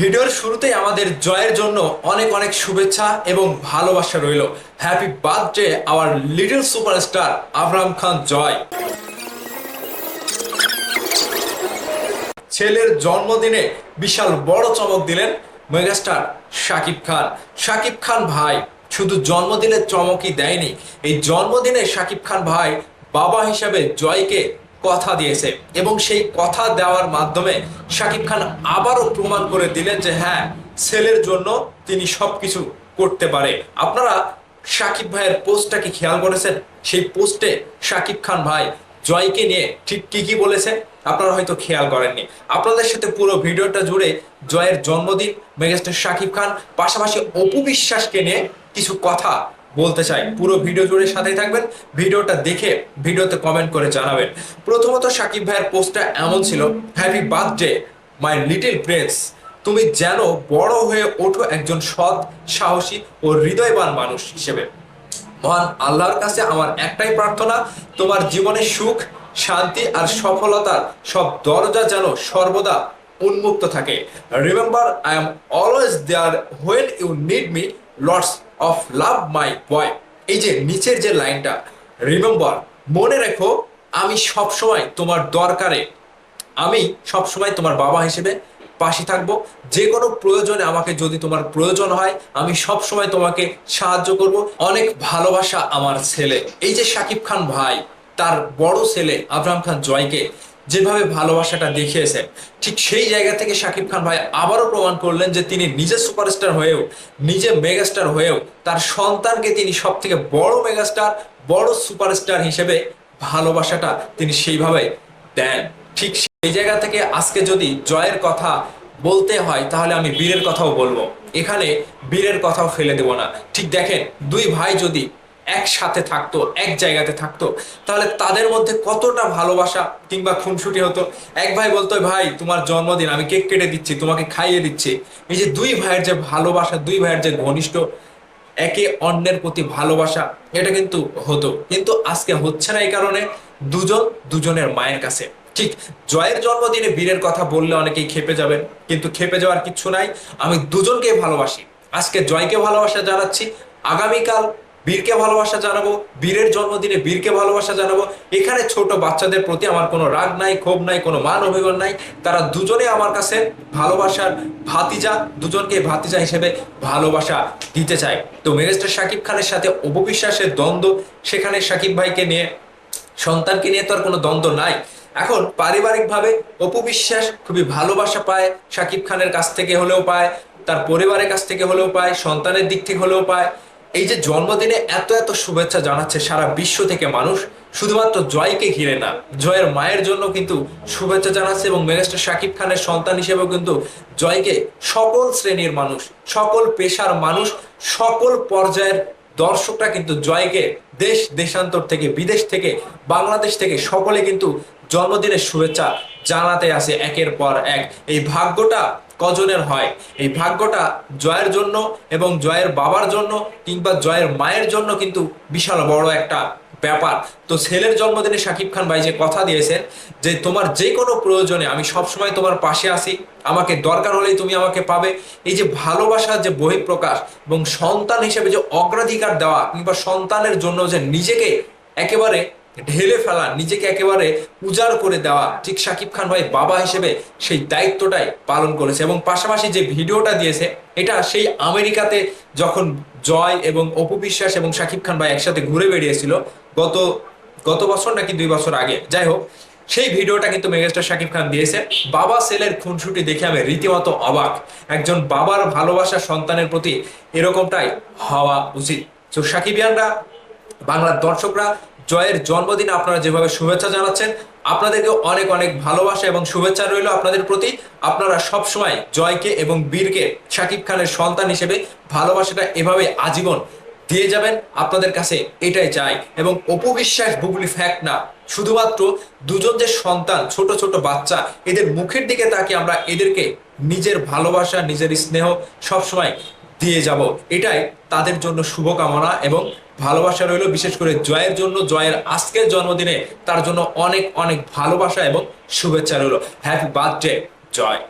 ভিডিওর শুরুতেই আমাদের জয়ের জন্য অনেক অনেক শুভেচ্ছা এবং ভালোবাসা রইল। Happy birthday our little superstar Abram Khan Joy. ছেলের জন্মদিনে বিশাল বড় চমক দিলেন মেগাস্টার শাকিব খান। শাকিব খান ভাই, শুধু জন্মদিনের চমকই দেয়নি, এই জন্মদিনে শাকিব খান ভাই বাবা হিসাবে জয়কে কথা দিয়েছে এবং সেই কথা দেওয়ার মাধ্যমে শাকিব খান আবারও প্রমাণ করে দিলেন যে হ্যাঁ ছেলের জন্য তিনি সবকিছু করতে পারে। আপনারা শাকিব ভাইয়ের পোস্টটাকে খেয়াল করেছেন? সেই পোস্টে শাকিব খান ভাই জয়কে নিয়ে ঠিক কি কি বলেছে আপনারা হয়তো খেয়াল করেননি। আপনাদের সাথে পুরো ভিডিওটা জুড়ে জয়ের জন্মদিন, মেগাস্টার শাকিব খান, পাশাপাশি অপু বিশ্বাসকে নিয়ে কিছু কথা বলতে চাই, পুরো ভিডিও জুড়ে সাথেই থাকবেন, ভিডিওটা দেখে ভিডিওতে কমেন্ট করে জানাবেন। প্রথমত সাকিব ভাইয়ের পোস্টটা এমন ছিল happy birthday my little prince তুমি যেন বড় হয়ে ওঠো একজন সৎ, সাহসী ও হৃদয়বান মানুষ হিসেবে। মহান আল্লাহর কাছে আমার একটাই প্রার্থনা, তোমার জীবনে সুখ, শান্তি আর সফলতার সব দরজা যেন সর্বদা উন্মুক্ত থাকে। Remember I am always there when you need me lots of love my boy এই যে নিচের যে লাইনটা রিমেম্বার মনে রেখো, আমি সবসময় তোমার দরকারে, আমি সবসময় তোমার বাবা হিসেবে পাশে থাকব। যে কোনো প্রয়োজনে আমাকে যদি তোমার প্রয়োজন হয়, আমি সব সময় তোমাকে সাহায্য করব। অনেক ভালোবাসা আমার ছেলে। এই যে শাকিব খান ভাই, তার বড় ছেলে আবরাম খান জয়কে যেভাবে ভালোবাসাটা দেখিয়েছে ঠিক সেই জায়গা থেকে শাকিব খান ভাই আবারও প্রমাণ করলেন যে তিনি নিজে সুপারস্টার হয়েও, নিজে মেগাস্টার হয়েও তার সন্তানকে তিনি সব থেকে বড় মেগাস্টার, বড় সুপারস্টার হিসেবে ভালোবাসাটা তিনি সেইভাবে দেন। ঠিক সেই জায়গা থেকে আজকে যদি জয়ের কথা বলতে হয়, তাহলে আমি বীরের কথাও বলব। এখানে বীরের কথাও ফেলে দেব না। ঠিক দেখেন, দুই ভাই যদি একসাথে থাকতো, এক জায়গাতে থাকতো, তাহলে তাদের মধ্যে কতটা ভালোবাসা কিংবা খুনসুটি হতো? এক ভাই বলতো, ভাই, তোমার জন্মদিন, আমি কেক কেটে দিচ্ছি, তোমাকে খাইয়ে দিচ্ছি। এই যে দুই ভাইয়ের যে ভালোবাসা, দুই ভাইয়ের যে ঘনিষ্ঠ, একে অন্যের প্রতি ভালোবাসা, এটা কিন্তু হতো। কিন্তু আজকে হচ্ছে না এই কারণে, দুজন দুজনের মায়ের কাছে। ঠিক, জয়ের জন্মদিনে বীরের কথা বললে অনেকেই খেপে যাবেন, কিন্তু খেপে যাওয়ার কিচ্ছু নাই। আমি দুজনকে ভালোবাসি। আজকে জয়কে ভালোবাসা জানাচ্ছি। আগামীকাল বীরকে ভালোবাসা জানাব, বীরের জন্মদিনে বীরকে ভালোবাসা জানাব। এখানে ছোট বাচ্চাদের প্রতি আমার কোনো রাগ নাই, ক্ষোভ নাই, কোনো মান অভিমান নাই। তারা দুজনে আমার কাছে ভালোবাসার ভাতিজা, দুজনকে ভাতিজা হিসেবে ভালোবাসা দিতে চায়। তো মেগাস্টার শাকিব খানের সাথে অপবিশ্বাসের দ্বন্দ্ব, সেখানে শাকিব ভাইকে নিয়ে, সন্তানকে নিয়ে তো আর কোনো দ্বন্দ্ব নাই। এখন পারিবারিকভাবে অপু বিশ্বাস খুবই ভালোবাসা পায়, শাকিব খানের কাছ থেকে হলেও পায়, তার পরিবারের কাছ থেকে হলেও পায়, সন্তানের দিক থেকে হলেও পায়। এই যে জন্মদিনে এত এত শুভেচ্ছা জানাচ্ছে সারা বিশ্ব থেকে মানুষ, শুধুমাত্র জয়কে ঘিরে না, জয়ের মায়ের জন্য কিন্তু শুভেচ্ছা জানাচ্ছে এবং মেগাস্টার শাকিব খানের সন্তান হিসেবেও কিন্তু জয়কে সকল শ্রেণির মানুষ, সকল পেশার মানুষ, সকল পর্যায়ের দর্শকরা কিন্তু জয়কে দেশ, দেশান্তর থেকে, বিদেশ থেকে, বাংলাদেশ থেকে সকলে কিন্তু জন্মদিনের শুভেচ্ছা জানাতে আসে একের পর এক। এই ভাগ্যটা কজনের হয়? এই ভাগ্যটা জয়ের জন্য এবং জয়ের বাবার জন্য কিংবা জয়ের মায়ের জন্য কিন্তু বিশাল বড় একটা ব্যাপার। তো ছেলের জন্মদিনে শাকিব খান ভাই যে কথা দিয়েছেন যে, তোমার যে কোনো প্রয়োজনে আমি সবসময় তোমার পাশে আসি আমাকে দরকার হলেই তুমি আমাকে পাবে। এই যে ভালোবাসার যে বহিঃপ্রকাশ এবং সন্তান হিসেবে যে অগ্রাধিকার দেওয়া কিংবা সন্তানের জন্য যে নিজেকে একেবারে ঢেলে ফেলা, নিজেকে একেবারে উজাড় করে দেওয়া, ঠিক সাকিব খান ভাই বাবা হিসেবে সেই দায়িত্বটাই পালন করেছে এবং পাশাপাশি যে ভিডিওটা দিয়েছে, এটা সেই আমেরিকাতে যখন জয় এবং অপু বিশ্বাস এবং শাকিব খান ভাই একসাথে ঘুরে বেরিয়েছিল গত গত বছর নাকি দুই বছর আগে, যাই হোক, সেই ভিডিওটা কিন্তু মেগাস্টার শাকিব খান দিয়েছে। বাবা সেলের খুনসুটি দেখে আমি রীতিমতো অবাক। একজন বাবার ভালোবাসা সন্তানের প্রতি এরকমটাই হওয়া উচিত। তো সাকিবিয়ানরা, বাংলার দর্শকরা জয়ের জন্মদিনে আপনারা যেভাবে শুভেচ্ছা জানাচ্ছেন, আপনাদেরকে অনেক অনেক ভালোবাসা এবং শুভেচ্ছা রইল আপনাদের প্রতি। আপনারা সব সময় জয়কে এবং বীরকে শাকিব খানের সন্তান হিসেবে ভালোবাসাটা এভাবে আজীবন দিয়ে যাবেন। আপনাদের কাছে এটাই চাই। এবং অপবিশ্বাস বুবলি ফ্যাক্ট না, শুধুমাত্র দুজন যে সন্তান, ছোট ছোট বাচ্চা, এদের মুখের দিকে তাকিয়ে আমরা এদেরকে নিজের ভালোবাসা, নিজের স্নেহ সবসময় দিয়ে যাব। এটাই তাদের জন্য শুভকামনা এবং ভালোবাসা রইল, বিশেষ করে জয়ের জন্য। জয়ের আজকের জন্মদিনে তার জন্য অনেক অনেক ভালোবাসা এবং শুভেচ্ছা রইল। Happy birthday Joy.